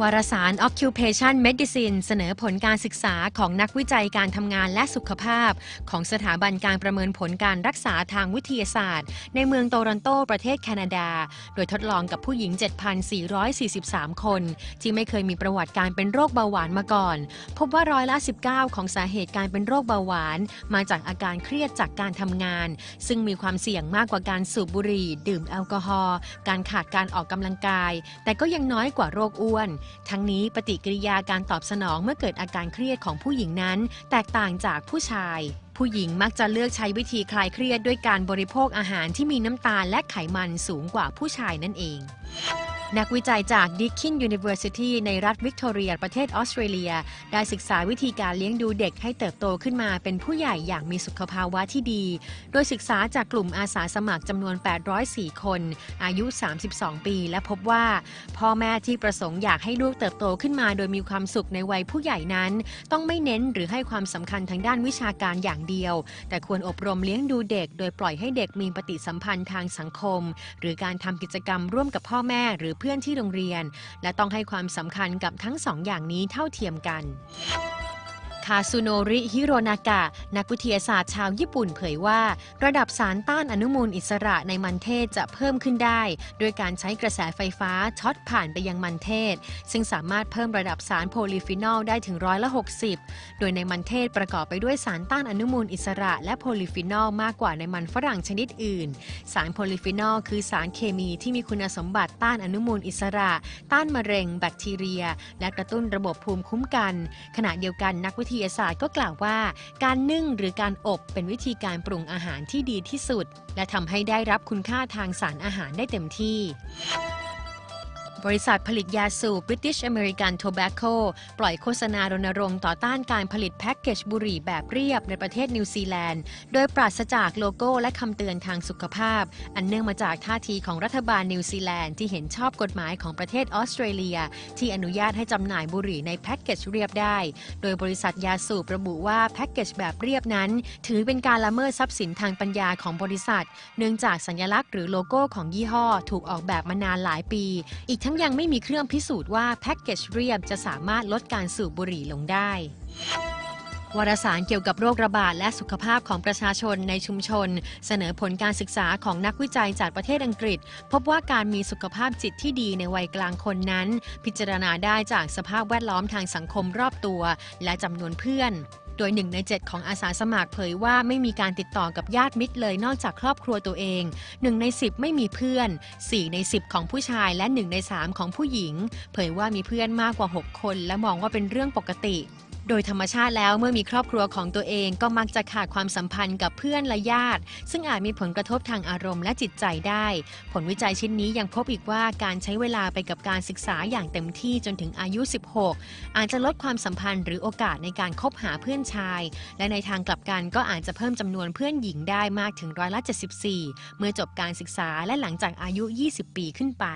วารสาร Occupation Medicine เสนอผลการศึกษาของนักวิจัยการทำงานและสุขภาพ ของสถาบันการประเมินผลการรักษาทางวิทยาศาสตร์ ในเมืองโตรอนโตประเทศแคนาดา โดยทดลองกับผู้หญิง 7,443 คน ที่ไม่เคยมีประวัติการเป็นโรคเบาหวานมาก่อน พบว่าร้อยละ 19 ของสาเหตุการเป็นโรคเบาหวาน มาจากอาการเครียดจากการทำงาน ซึ่งมีความเสี่ยงมากกว่าการสูบบุหรี่ ดื่มแอลกอฮอล์การขาดการออกกำลังกาย แต่ก็ยังน้อยกว่าโรคอ้วนทั้งนี้ปฏิกิริยาการตอบสนองเมื่อเกิดอาการเครียดของผู้หญิงนั้น แตกต่างจากผู้ชาย ผู้หญิงมักจะเลือกใช้วิธีคลายเครียดด้วยการบริโภคอาหารที่มีน้ำตาลและไขมันสูงกว่าผู้ชายนั่นเอง นักวิจัยจาก Deakin University ในรัฐวิกตอเรีย ประเทศออสเตรเลีย ได้ศึกษาวิธีการเลี้ยงดูเด็กให้เติบโตขึ้นมาเป็นผู้ใหญ่อย่างมีสุขภาวะที่ดี โดยศึกษาจากกลุ่มอาสาสมัครจำนวน 804 คน อายุ 32 ปี และพบว่า พ่อแม่ที่ประสงค์อยากให้ลูกเติบโตขึ้นมา โดยมีความสุขในวัยผู้ใหญ่นั้น ต้องไม่เน้นหรือให้ความสำคัญทางด้านวิชาการอย่างเดียว แต่ควรอบรมเลี้ยงดูเด็ก โดยปล่อยให้เด็กมีปฏิสัมพันธ์ทางสังคม หรือการทำกิจกรรมร่วมกับพ่อแม่หรือเพื่อนที่โรงเรียน และต้องให้ความสำคัญกับทั้งสองอย่างนี้เท่าเทียมกัน คาซูโนริฮิโรนากะ นักวิทยาศาสตร์ชาวญี่ปุ่นเผยว่า ระดับสารต้านอนุมูลอิสระในมันเทศจะเพิ่มขึ้นได้ด้วยการใช้กระแสไฟฟ้าช็อตผ่านไปยังมันเทศ ซึ่งสามารถเพิ่มระดับสารโพลีฟีนอลได้ถึงร้อยละ 60 โดยในมันเทศประกอบไปด้วยสารต้านอนุมูลอิสระ และโพลีฟีนอลมากกว่าในมันฝรั่งชนิดอื่น สารโพลีฟีนอลคือสารเคมีที่มีคุณสมบัติต้านอนุมูลอิสระ ต้านมะเร็ง แบคทีเรีย และกระตุ้นระบบภูมิคุ้มกัน ขณะเดียวกันนักวิทยาศาสตร์ก็กล่าวว่า การนึ่งหรือการอบเป็นวิธีการปรุงอาหารที่ดีที่สุด และทำให้ได้รับคุณค่าทางสารอาหารได้เต็มที่ บริษัทผลิตยาสูบ British American Tobacco ปล่อยโฆษณารณรงค์ต่อต้านการผลิตแพ็กเกจบุหรี่แบบเรียบในประเทศนิวซีแลนด์ โดยปราศจากโลโก้และคำเตือนทางสุขภาพ อันเนื่องมาจากท่าทีของรัฐบาลนิวซีแลนด์ที่เห็นชอบกฎหมายของประเทศออสเตรเลีย ที่อนุญาตให้จำหน่ายบุหรี่ในแพ็กเกจเรียบได้ โดยบริษัทยาสูบระบุว่าแพ็กเกจแบบเรียบนั้น ถือเป็นการละเมิดทรัพย์สินทางปัญญาของบริษัท เนื่องจากสัญลักษณ์หรือโลโก้ของยี่ห้อ ถูกออกแบบมานานหลายปี อีกทั้งยังไม่มีเครื่องพิสูจน์ว่าแพ็กเกจเรียบจะสามารถลดการสูบบุหรี่ลงได้ วารสารเกี่ยวกับโรคระบาดและสุขภาพของประชาชนในชุมชน เสนอผลการศึกษาของนักวิจัยจากประเทศอังกฤษ พบว่าการมีสุขภาพจิตที่ดีในวัยกลางคนนั้น พิจารณาได้จากสภาพแวดล้อมทางสังคมรอบตัว และจำนวนเพื่อน โดยหนึ่งใน 7 ของอาสาสมัครเผยว่าไม่มีการติดต่อกับญาติมิตรเลยนอกจากครอบครัวตัวเองหนึ่งใน 10 ไม่มีเพื่อน 4 ใน 10 ของผู้ชายและ 1 ใน 3 ของผู้หญิง เผยว่ามีเพื่อนมากกว่า 6 คนและมองว่าเป็นเรื่องปกติ โดยธรรมชาติแล้วเมื่อมีครอบครัวของตัวเองก็มักจะขาดความสัมพันธ์กับเพื่อนและญาติ ซึ่งอาจมีผลกระทบทางอารมณ์และจิตใจได้ ผลวิจัยชิ้นนี้ยังพบอีกว่าการใช้เวลาไปกับการศึกษาอย่างเต็มที่จนถึงอายุ 16 อาจจะลดความสัมพันธ์หรือโอกาสในการคบหาเพื่อนชาย และในทางกลับกันก็อาจจะเพิ่มจำนวนเพื่อนหญิงได้มากถึงร้อยละ74 เมื่อจบการศึกษาและหลังจากอายุ 20 ปีขึ้นไป